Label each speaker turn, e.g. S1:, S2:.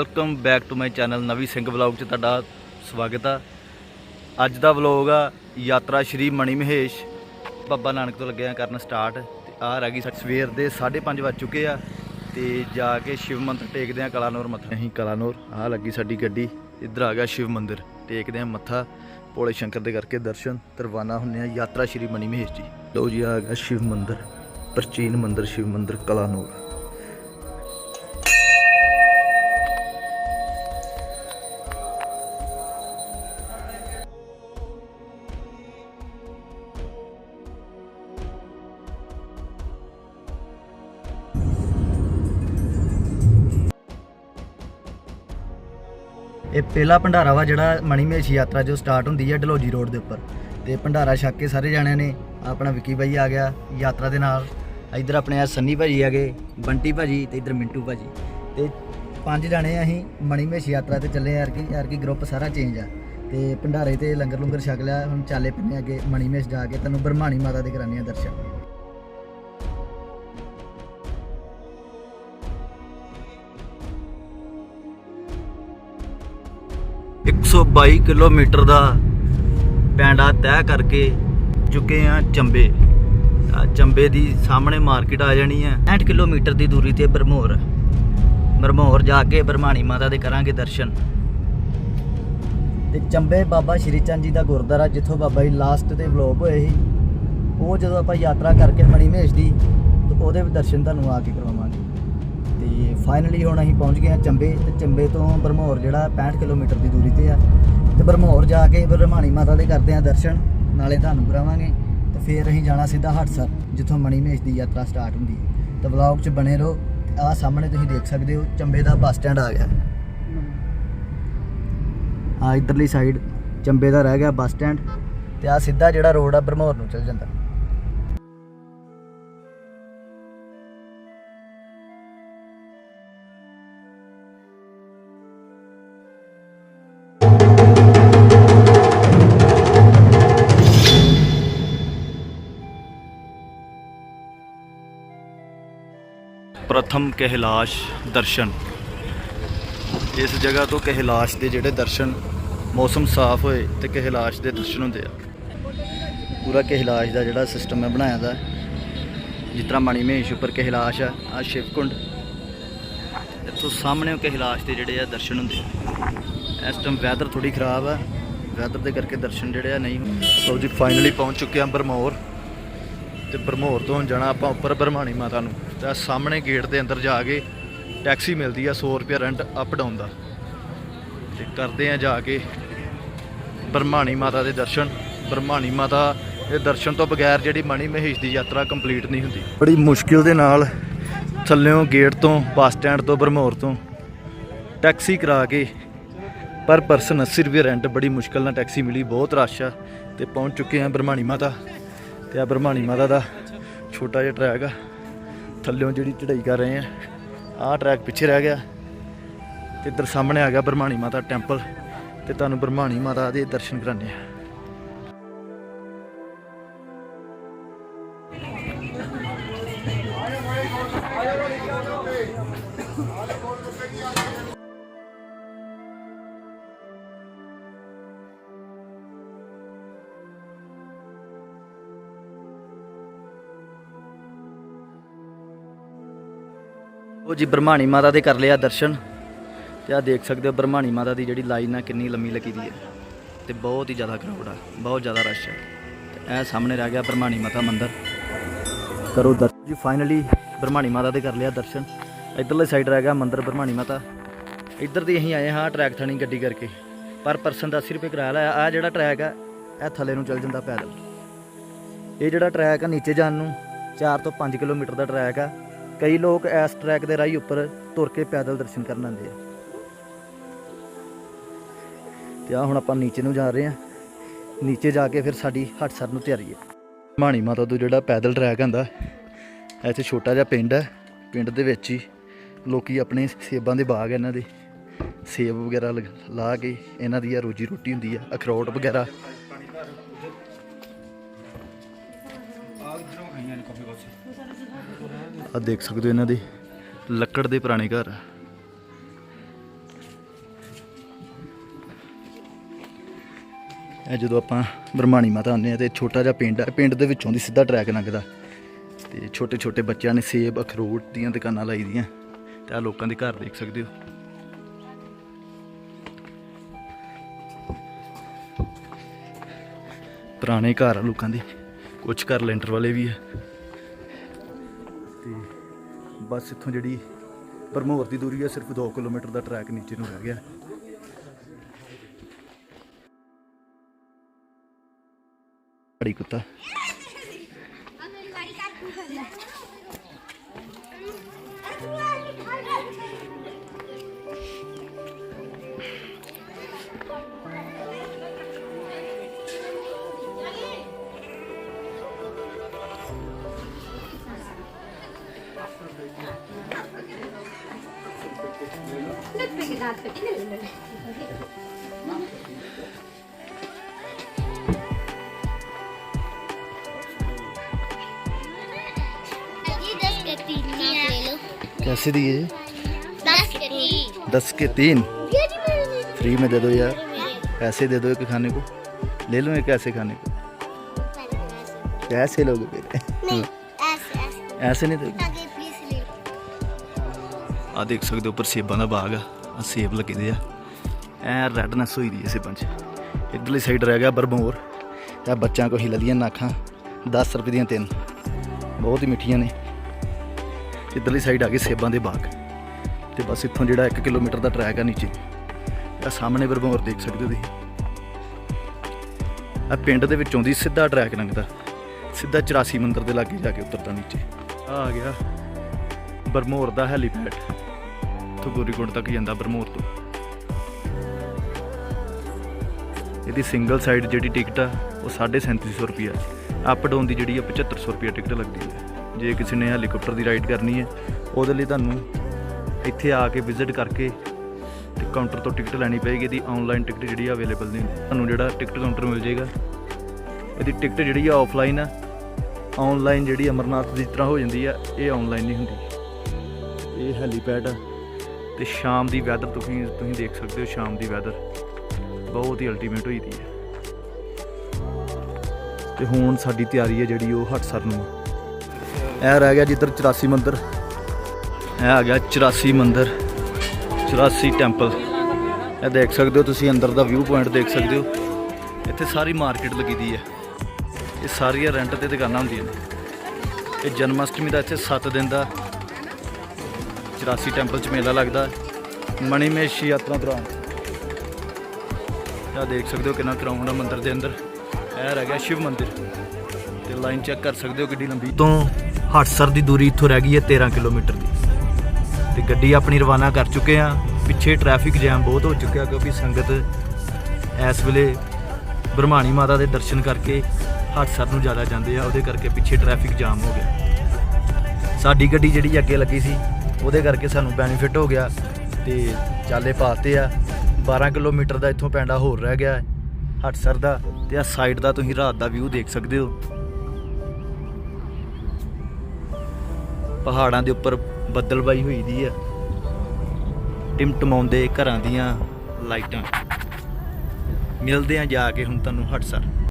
S1: Welcome back to my channel Navi Singh vlog 'ਚ ਤੁਹਾਡਾ ਸਵਾਗਤ ਆ। ਅੱਜ ਦਾ ਵਲੌਗ ਆ, ਯਾਤਰਾ ਸ਼੍ਰੀ ਮਣੀ ਮਹੇਸ਼। ਬਾਬਾ ਨਾਨਕ ਤੋਂ ਲੱਗਿਆ ਕਰਨ ਸਟਾਰਟ ਤੇ ਆ ਰਹਿ ਗਈ ਸਵੇਰ ਦੇ 5:30 ਵੱਜ ਚੁੱਕੇ ਆ। ਤੇ ਜਾ ਕੇ ਸ਼ਿਵ ਮੰਦਰ ਟੇਕਦੇ ਆ ਕਲਾਨੌਰ ਮੱਥਾ। ਅਸੀਂ ਕਲਾਨੌਰ, ਆ ਲੱਗੀ ਸਾਡੀ ਗੱਡੀ। ਇੱਧਰ ਆ ਗਿਆ ਸ਼ਿਵ ਮੰਦਰ। ਟੇਕਦੇ ਆ ਮੱਥਾ। ਭੋਲੇ ਸ਼ੰਕਰ ਦੇ ਕਰਕੇ ਦਰਸ਼ਨ ਤਰਵਾਨਾ ਹੁੰਨੇ ਆ ਯਾਤਰਾ ਸ਼੍ਰੀ ਮਣੀ ਮਹੇਸ਼ ਜੀ। ਲਓ ਜੀ, ਆ ਗਿਆ ਸ਼ਿਵ ਮੰਦਰ, ਪ੍ਰਾਚੀਨ ਮੰਦਰ, ਸ਼ਿਵ ਮੰਦਰ ਕਲਾਨੌਰ। ਇਹ ਪਹਿਲਾ ਭੰਡਾਰਾ ਵਾ ਜਿਹੜਾ ਮਣੀ ਮਹੇਸ਼ ਯਾਤਰਾ ਜੋ ਸਟਾਰਟ ਹੁੰਦੀ ਹੈ ਡਲੋਜੀ ਰੋਡ ਦੇ ਉੱਪਰ। ਤੇ ਭੰਡਾਰਾ ਛੱਕ ਕੇ ਸਾਰੇ ਜਾਣਿਆਂ ਨੇ, ਆਪਣਾ ਵਿੱਕੀ ਭਾਈ ਆ ਗਿਆ ਯਾਤਰਾ ਦੇ ਨਾਲ। ਇੱਧਰ ਆਪਣੇ ਆ ਸੰਨੀ ਭਾਜੀ ਆ ਗਏ ਬੰਟੀ ਭਾਜੀ ਤੇ ਇੱਧਰ ਮਿੰਟੂ ਭਾਜੀ। ਤੇ ਪੰਜ ਜਾਣੇ ਅਸੀਂ ਮਣੀ ਮਹੇਸ਼ ਯਾਤਰਾ ਤੇ ਚੱਲੇ ਯਾਰ ਕੀ ਯਾਰ ਕੀ ਗਰੁੱਪ ਸਾਰਾ ਚੇਂਜ ਆ। ਤੇ ਭੰਡਾਰੇ ਤੇ ਲੰਗਰ ਲੰਗਰ ਛਕ ਲਿਆ, ਹੁਣ ਚਾਲੇ ਪੰਨੇ ਅੱਗੇ ਮਣੀ ਮਹੇਸ਼ ਜਾ ਕੇ, ਤੈਨੂੰ ਬਰਮਾਣੀ ਮਾਤਾ ਦੇ ਕਰਾਣੇ ਆ ਦਰਸ਼ਨ। 122 ਕਿਲੋਮੀਟਰ ਦਾ ਪੈਂਡਾ ਤੈਅ ਕਰਕੇ ਚੁੱਕੇ ਆ ਚੰਬੇ। ਚੰਬੇ ਦੀ ਸਾਹਮਣੇ ਮਾਰਕੀਟ ਆ ਜਾਣੀ ਹੈ। 60 ਕਿਲੋਮੀਟਰ ਦੀ ਦੂਰੀ ਤੇ ਬਰਮੋਰ। ਬਰਮੋਰ ਜਾ ਕੇ ਬਰਮਾਣੀ ਮਾਤਾ ਦੇ ਕਰਾਂਗੇ ਦਰਸ਼ਨ। ਤੇ ਚੰਬੇ ਬਾਬਾ ਸ਼੍ਰੀ ਚੰਦ ਜੀ ਦਾ ਗੁਰਦੁਆਰਾ, ਜਿੱਥੋਂ ਬਾਬਾ ਜੀ ਲਾਸਟ ਦੇ ਵਲੋਗ ਹੋਏ ਸੀ, ਉਹ ਜਦੋਂ ਆਪਾਂ ਯਾਤਰਾ ਕਰਕੇ ਮਣੀ ਮਹੇਸ਼ ਦੀ, ਤੇ ਉਹਦੇ ਵੀ ਦਰਸ਼ਨ ਤੁਹਾਨੂੰ ਆ ਕੇ ਕਰਵਾਵਾਂਗੇ। ਤੇ ਫਾਈਨਲੀ ਹੁਣ ਅਸੀਂ ਪਹੁੰਚ ਗਏ ਹਾਂ ਚੰਬੇ ਤੇ ਚੰਬੇ ਤੋਂ ਬਰਮੌਰ, ਜਿਹੜਾ 65 ਕਿਲੋਮੀਟਰ ਦੀ ਦੂਰੀ ਤੇ ਆ। ਤੇ ਬਰਮੌਰ ਜਾ ਕੇ ਫਿਰ ਮਾਤਾ ਦੇ ਕਰਦੇ ਆ ਦਰਸ਼ਨ, ਨਾਲੇ ਤੁਹਾਨੂੰ ਕਰਾਵਾਂਗੇ। ਤੇ ਫਿਰ ਅਸੀਂ ਜਾਣਾ ਸਿੱਧਾ ਹਟਸਰ, ਜਿੱਥੋਂ ਮਣੀ ਮਹੇਸ਼ ਦੀ ਯਾਤਰਾ ਸਟਾਰਟ ਹੁੰਦੀ ਹੈ। ਤੇ ਵਲੌਗ 'ਚ ਬਣੇ ਰਹੋ ਆ ਸਾਹਮਣੇ ਤੁਸੀਂ ਦੇਖ ਸਕਦੇ ਹੋ, ਚੰਬੇ ਦਾ ਬੱਸ ਸਟੈਂਡ ਆ ਗਿਆ। ਆ ਇਧਰਲੀ ਸਾਈਡ ਚੰਬੇ ਦਾ ਰਹਿ ਗਿਆ ਬੱਸ ਸਟੈਂਡ। ਤੇ ਆ ਸਿੱਧਾ ਜਿਹੜਾ ਰੋਡ ਆ ਬਰਮੌਰ ਨੂੰ ਚੱਲ ਜਾਂਦਾ। ਪ੍ਰਥਮ ਕਹਿਲਾਸ਼ ਦਰਸ਼ਨ। ਇਸ ਜਗ੍ਹਾ ਤੋਂ ਕਹਿਲਾਸ਼ ਦੇ ਜਿਹੜੇ ਦਰਸ਼ਨ ਮੌਸਮ ਸਾਫ਼ ਹੋਏ ਤੇ ਕਹਿਲਾਸ਼ ਦੇ ਦਰਸ਼ਨ ਹੁੰਦੇ ਆ। ਪੂਰਾ ਕਹਿਲਾਸ਼ ਦਾ ਜਿਹੜਾ ਸਿਸਟਮ ਹੈ ਬਣਾਇਆ ਦਾ। ਜਿਸ ਤਰ੍ਹਾਂ ਮਣੀ ਮਹੇਸ਼ ਉੱਪਰ ਕਹਿਲਾਸ਼ ਆ ਆ ਸ਼ਿਵਕੁੰਡ। ਇੱਥੋਂ ਸਾਹਮਣੇ ਕਹਿਲਾਸ਼ ਦੇ ਜਿਹੜੇ ਆ ਦਰਸ਼ਨ ਹੁੰਦੇ ਆ। ਇਸ ਟਾਈਮ ਵੈਦਰ ਥੋੜੀ ਖਰਾਬ ਆ। ਵੈਦਰ ਦੇ ਕਰਕੇ ਦਰਸ਼ਨ ਜਿਹੜੇ ਆ ਨਹੀਂ ਹੁੰਦੇ। ਸੋ ਜੀ ਫਾਈਨਲੀ ਪਹੁੰਚ ਚੁੱਕੇ ਆ ਬਰਮੌਰ ਤੇ ਬਰਮੌਰ ਤੋਂ ਜਾਣਾ ਆਪਾਂ ਉੱਪਰ ਬਰਮਾਣੀ ਮਾਤਾ ਨੂੰ। ਤਾਂ ਸਾਹਮਣੇ ਗੇਟ ਦੇ ਅੰਦਰ ਜਾ ਕੇ ਟੈਕਸੀ ਮਿਲਦੀ ਆ 100 ਰੁਪਏ ਰੈਂਟ ਅਪ ਡਾਊਨ ਦਾ। ਤੇ ਕਰਦੇ ਆ ਜਾ ਕੇ ਬਰਮਾਣੀ ਮਾਤਾ ਦੇ ਦਰਸ਼ਨ। ਬਰਮਾਣੀ ਮਾਤਾ ਦੇ ਦਰਸ਼ਨ ਤੋਂ ਬਗੈਰ ਜਿਹੜੀ ਮਣੀ ਮਹੇਸ਼ ਦੀ ਯਾਤਰਾ ਕੰਪਲੀਟ ਨਹੀਂ ਹੁੰਦੀ। ਬੜੀ ਮੁਸ਼ਕਿਲ ਦੇ ਨਾਲ ਥੱਲਿਓਂ ਗੇਟ ਤੋਂ ਬੱਸ ਸਟੈਂਡ ਤੋਂ, ਬਰਮੌਰ ਤੋਂ ਟੈਕਸੀ ਕਰਾ ਕੇ ਪਰ ਪਰਸਨ 80 ਰੁਪਏ ਰੈਂਟ ਬੜੀ ਮੁਸ਼ਕਿਲ ਨਾਲ ਟੈਕਸੀ ਮਿਲੀ, ਬਹੁਤ ਰਸ਼ ਆ ਤੇ ਪਹੁੰਚ ਚੁੱਕੇ ਆ ਬਰਮਾਣੀ ਮਾਤਾ। ਤੇ ਆ ਬਰਮਾਣੀ ਮਾਤਾ ਦਾ ਛੋਟਾ ਜਿਹਾ ਟਰੈਕ ਆ। ਥੱਲਿਓਂ ਜਿਹੜੀ ਚੜ੍ਹਾਈ ਕਰ ਰਹੇ ਆ, ਆਹ ਟਰੈਕ ਪਿੱਛੇ ਰਹਿ ਗਿਆ ਤੇ ਇੱਧਰ ਸਾਹਮਣੇ ਆ ਗਿਆ ਬਰਮਾਣੀ ਮਾਤਾ ਟੈਂਪਲ ਤੇ ਤੁਹਾਨੂੰ ਬਰਮਾਣੀ ਮਾਤਾ ਦੇ ਦਰਸ਼ਨ ਕਰਾਣੇ ਆ। ਉਹ ਜੀ, ਬਰਮਾਣੀ ਮਾਤਾ ਦੇ ਕਰ ਲਿਆ ਦਰਸ਼ਨ। ਤੇ ਆ ਦੇਖ ਸਕਦੇ ਹੋ ਬ੍ਰਹਮਾਣੀ ਮਾਤਾ ਦੀ ਜਿਹੜੀ ਲਾਈਨ ਆ, ਕਿੰਨੀ ਲੰਮੀ ਲੱਗੀ ਦੀ ਹੈ। ਤੇ ਬਹੁਤ ਹੀ ਜ਼ਿਆਦਾ ਕਰਾਊਡ ਆ, ਬਹੁਤ ਜ਼ਿਆਦਾ ਰਸ਼ ਹੈ ਤੇ ਇਹ ਸਾਹਮਣੇ ਰਹਿ ਗਿਆ ਬ੍ਰਹਮਾਣੀ ਮਾਤਾ ਮੰਦਿਰ। ਕਰੋ ਦਰਸ਼ਨ। ਜੀ ਫਾਈਨਲੀ ਬ੍ਰਹਮਾਣੀ ਮਾਤਾ ਦੇ ਕਰ ਲਿਆ ਦਰਸ਼ਨ। ਇਧਰਲੇ ਸਾਈਡ ਰਹਿ ਗਿਆ ਮੰਦਿਰ ਬਰਮਾਣੀ ਮਾਤਾ। ਇੱਧਰ ਦੀ ਅਸੀਂ ਆਏ ਹਾਂ ਟਰੈਕ ਥਣੀ ਗੱਡੀ ਕਰਕੇ। ਪਰ ਪਰਸਨ ਦਾ 80 ਰੁਪਏ ਕਿਰਾਇਆ ਲਾਇਆ ਆ ਜਿਹੜਾ ਟਰੈਕ ਆ, ਇਹ ਥੱਲੇ ਨੂੰ ਚੱਲ ਜਾਂਦਾ ਪੈਦਲ। ਇਹ ਜਿਹੜਾ ਟਰੈਕ ਆ, ਨੀਚੇ ਜਾਣ ਨੂੰ 4 ਤੋਂ 5 ਕਿਲੋਮੀਟਰ ਦਾ ਟਰੈਕ ਆ। ਕਈ ਲੋਕ ਇਸ ਟਰੈਕ ਦੇ ਰਾਹੀਂ ਉੱਪਰ ਤੁਰ ਕੇ ਪੈਦਲ ਦਰਸ਼ਨ ਕਰਨ ਆਉਂਦੇ ਆ। ਤੇ ਆ ਹੁਣ ਆਪਾਂ ਨੀਚੇ ਨੂੰ ਜਾ ਰਹੇ ਆ। ਨੀਚੇ ਜਾ ਕੇ ਫਿਰ ਸਾਡੀ ਹਟਸਰ ਨੂੰ ਤਿਆਰੀ ਹੈ ਮਾਣੀ ਮਾਤਾ ਤੋਂ ਜਿਹੜਾ ਪੈਦਲ ਟਰੈਕ ਆਂਦਾ ਇੱਥੇ ਛੋਟਾ ਜਿਹਾ ਪਿੰਡ ਹੈ ਪਿੰਡ ਦੇ ਵਿੱਚ ਹੀ ਲੋਕੀ ਆਪਣੇ ਸੇਬਾਂ ਦੇ ਬਾਗ ਇਹਨਾਂ ਦੇ। ਸੇਬ ਵਗੈਰਾ ਲਗ- ਲਾ ਕੇ ਇਹਨਾਂ ਦੀ ਆ ਰੋਜੀ ਰੋਟੀ ਹੁੰਦੀ ਆ, ਅਖਰੋਟ ਵਗੈਰਾ। ਆ ਦੇਖ ਸਕਦੇ ਹੋ ਇਹਨਾਂ ਦੇ, ਲੱਕੜ ਦੇ ਪੁਰਾਣੇ ਘਰ। ਇਹ ਜਦੋਂ ਆਪਾਂ ਬਰਮਾਣੀ ਮਾਤਾ ਆਉਂਦੇ ਆ ਤੇ ਛੋਟਾ ਜਿਹਾ ਪਿੰਡ ਆ, ਪਿੰਡ ਦੇ ਵਿੱਚੋਂ ਦੀ ਸਿੱਧਾ ਟਰੈਕ ਲੰਘਦਾ। ਤੇ ਛੋਟੇ ਛੋਟੇ ਬੱਚਿਆਂ ਨੇ ਸੇਬ, ਅਖਰੋਟ ਦੀਆਂ ਦੁਕਾਨਾਂ ਲਾਈ ਦੀਆਂ। ਤੇ ਆ ਲੋਕਾਂ ਦੇ ਘਰ ਦੇਖ ਸਕਦੇ ਹੋ। ਪੁਰਾਣੇ ਘਰ ਆ ਲੋਕਾਂ ਦੇ। ਕੁਝ ਘਰ ਲੈਂਟਰ ਵਾਲੇ ਵੀ ਆ। ਬਸ ਇੱਥੋਂ ਜਿਹੜੀ ਭਰਮੌਰ ਦੀ ਦੂਰੀ ਹੈ, ਸਿਰਫ 2 ਕਿਲੋਮੀਟਰ ਦਾ ਟਰੈਕ ਨੀਚੇ ਨੂੰ ਰਹਿ ਗਿਆ। ਬੜੀ ਕੁੱਤਾ। कैसे दिए
S2: दस के तीन।
S1: फ्री में दे दो यार। पैसे दे दो एक खाने को। ले लो एक ऐसे खाने को। कैसे लोगे फिर
S2: ऐसे
S1: नहीं
S2: तो-
S1: दोगे देख सकते ऊपर सेबा का बाग है। ਆ ਸੇਬ ਲੱਗੇ ਦੇ ਆ। ਐ ਰੈਡਨੈਸ ਹੋਈ ਦੀ ਐ ਸੇਬਾਂ 'ਚ। ਇਧਰਲੀ ਸਾਈਡ ਰਹਿ ਗਿਆ ਬਰਮੋਰ। ਤੇ ਆਹ ਬੱਚਿਆਂ ਕੋ ਹਿਲਦੀਆਂ ਨਾਖਾਂ 10 ਰੁਪਏ ਦੀਆਂ ਤਿੰਨ। ਬਹੁਤ ਹੀ ਮਿੱਠੀਆਂ ਨੇ। ਇਧਰਲੀ ਸਾਈਡ ਆ ਗਏ ਸੇਬਾਂ ਦੇ ਬਾਗ। ਤੇ ਬਸ ਇੱਥੋਂ ਜਿਹੜਾ 1 ਕਿਲੋਮੀਟਰ ਦਾ ਟਰੈਕ ਆ ਨੀਚੇ। ਆ ਸਾਹਮਣੇ ਬਰਮੋਰ ਦੇਖ ਸਕਦੇ ਹੋ ਤੁਸੀਂ। ਆ ਪਿੰਡ ਦੇ ਵਿੱਚੋਂ ਦੀ ਸਿੱਧਾ ਟਰੈਕ ਲੰਘਦਾ। ਸਿੱਧਾ 84 ਮੰਦਰ ਦੇ ਲਾਗੇ ਜਾ ਕੇ ਉਤਰਦਾ ਨੀਚੇ। ਆ ਆ ਗਿਆ ਬਰਮੋਰ ਦਾ ਹੈਲੀਪੈਡ। ਤੋਂ ਗੋਰੀਕੁੰਡ ਤੱਕ ਜਾਂਦਾ ਬਰਮੋਰ ਤੋਂ। ਇਹਦੀ ਸਿੰਗਲ ਸਾਈਡ ਜਿਹੜੀ ਟਿਕਟ ਆ, ਉਹ 3750 ਰੁਪਿਆ ਅਪ ਡਾਊਨ ਦੀ ਜਿਹੜੀ ਆ 7500 ਰੁਪਿਆ ਟਿਕਟ ਲੱਗਦੀ ਹੈ। ਜੇ ਕਿਸੇ ਨੇ ਹੈਲੀਕਾਪਟਰ ਦੀ ਰਾਈਡ ਕਰਨੀ ਹੈ, ਉਹਦੇ ਲਈ ਤੁਹਾਨੂੰ ਇੱਥੇ ਆ ਕੇ ਵਿਜ਼ਿਟ ਕਰਕੇ ਤੇ ਕਾਊਂਟਰ ਤੋਂ ਟਿਕਟ ਲੈਣੀ ਪਏਗੀ। ਇਹਦੀ ਆਨਲਾਈਨ ਟਿਕਟ ਜਿਹੜੀ ਆ ਅਵੇਲੇਬਲ ਨਹੀਂ ਹੁੰਦੀ। ਤੁਹਾਨੂੰ ਜਿਹੜਾ ਟਿਕਟ ਕਾਊਂਟਰ ਮਿਲ ਜਾਏਗਾ, ਇਹਦੀ ਟਿਕਟ ਜਿਹੜੀ ਆ ਆਫਲਾਈਨ ਆ। ਆਨਲਾਈਨ ਜਿਹੜੀ ਅਮਰਨਾਥ ਦੀ ਤਰ੍ਹਾਂ ਹੋ ਜਾਂਦੀ ਆ, ਇਹ ਆਨਲਾਈਨ ਨਹੀਂ ਹੁੰਦੀ। ਇਹ ਹੈਲੀਪੈਡ ਆ। ਤੇ ਸ਼ਾਮ ਦੀ ਵੈਦਰ ਤੁਸੀਂ ਤੁਸੀਂ ਦੇਖ ਸਕਦੇ ਹੋ ਸ਼ਾਮ ਦੀ ਵੈਦਰ ਬਹੁਤ ਹੀ ਅਲਟੀਮੇਟ ਹੋਈ ਦੀ ਹੈ। ਤੇ ਹੁਣ ਸਾਡੀ ਤਿਆਰੀ ਹੈ ਜਿਹੜੀ ਉਹ ਹਟਸਰ ਨੂੰ। ਇਹ ਰਹਿ ਗਿਆ ਜਿੱਧਰ 84 ਮੰਦਿਰ। ਇਹ ਆ ਗਿਆ 84 ਮੰਦਿਰ 84 ਟੈਂਪਲ ਇਹ ਦੇਖ ਸਕਦੇ ਹੋ ਤੁਸੀਂ ਅੰਦਰ ਦਾ ਵਿਊ ਪੁਆਇੰਟ ਦੇਖ ਸਕਦੇ ਹੋ। ਇੱਥੇ ਸਾਰੀ ਮਾਰਕੀਟ ਲੱਗੀ ਦੀ ਹੈ। ਇਹ ਸਾਰੀਆਂ ਰੈਂਟ ਤੇ ਦੁਕਾਨਾਂ ਹੁੰਦੀਆਂ ਨੇ। ਇਹ ਜਨਮ ਅਸ਼ਟਮੀ ਦਾ ਇੱਥੇ 7 ਦਿਨ ਦਾ 84 ਟੈਂਪਲ ਚ ਮੇਲਾ ਲੱਗਦਾ ਮਣੀਮੇਸ਼ ਯਾਤਰਾ ਦੌਰਾਨ। ਆ ਦੇਖ ਸਕਦੇ ਹੋ ਕਿੰਨਾ ਕਰਾਉਂਡ ਆ ਮੰਦਿਰ ਦੇ ਅੰਦਰ। ਇਹ ਰਹਿ ਗਿਆ ਸ਼ਿਵ ਮੰਦਿਰ। ਤੇ ਲਾਈਨ ਚੈੱਕ ਕਰ ਸਕਦੇ ਹੋ ਕਿੱਡੀ ਲੰਬੀ। ਤੋਂ ਹਟਸਰ ਦੀ ਦੂਰੀ ਇੱਥੋਂ ਰਹਿ ਗਈ ਹੈ 13 ਕਿਲੋਮੀਟਰ ਦੀ। ਤੇ ਗੱਡੀ ਆਪਣੀ ਰਵਾਨਾ ਕਰ ਚੁੱਕੇ ਆ ਪਿੱਛੇ ਟ੍ਰੈਫਿਕ ਜੈਮ ਬਹੁਤ ਹੋ ਚੁੱਕਿਆ ਕਿਉਂਕਿ ਸੰਗਤ ਇਸ ਵੇਲੇ ਬ੍ਰਹਮਾਣੀ ਮਾਤਾ ਦੇ ਦਰਸ਼ਨ ਕਰਕੇ ਹਟਸਰ ਨੂੰ ਜ਼ਿਆਦਾ ਜਾਂਦੇ ਆ। ਉਹਦੇ ਕਰਕੇ ਪਿੱਛੇ ਟ੍ਰੈਫਿਕ ਜਾਮ ਹੋ ਗਿਆ। ਸਾਡੀ ਗੱਡੀ ਜਿਹੜੀ ਅੱਗੇ ਲੱਗੀ ਸੀ ਉਹਦੇ ਕਰਕੇ ਸਾਨੂੰ ਬੈਨੀਫਿਟ ਹੋ ਗਿਆ ਤੇ ਚਾਲੇ ਪਾਤੇ ਆ। 12 ਕਿਲੋਮੀਟਰ ਦਾ ਇੱਥੋਂ ਪੈਂਡਾ ਹੋਰ ਰਹਿ ਗਿਆ ਹਟਸਰ ਦਾ ਤੇ ਆ ਸਾਈਡ ਦਾ ਤੁਸੀਂ ਰਾਤ ਦਾ ਵਿਊ ਦੇਖ ਸਕਦੇ ਹੋ। ਪਹਾੜਾਂ ਦੇ ਉੱਪਰ ਬੱਦਲਬਾਈ ਹੋਈ ਦੀ ਆ। ਟਿਮਟਮਾਉਂਦੇ ਘਰਾਂ ਦੀਆਂ ਲਾਈਟਾਂ। ਮਿਲਦੇ ਆ ਜਾ ਕੇ ਹੁਣ ਤੁਹਾਨੂੰ ਹਟਸਰ।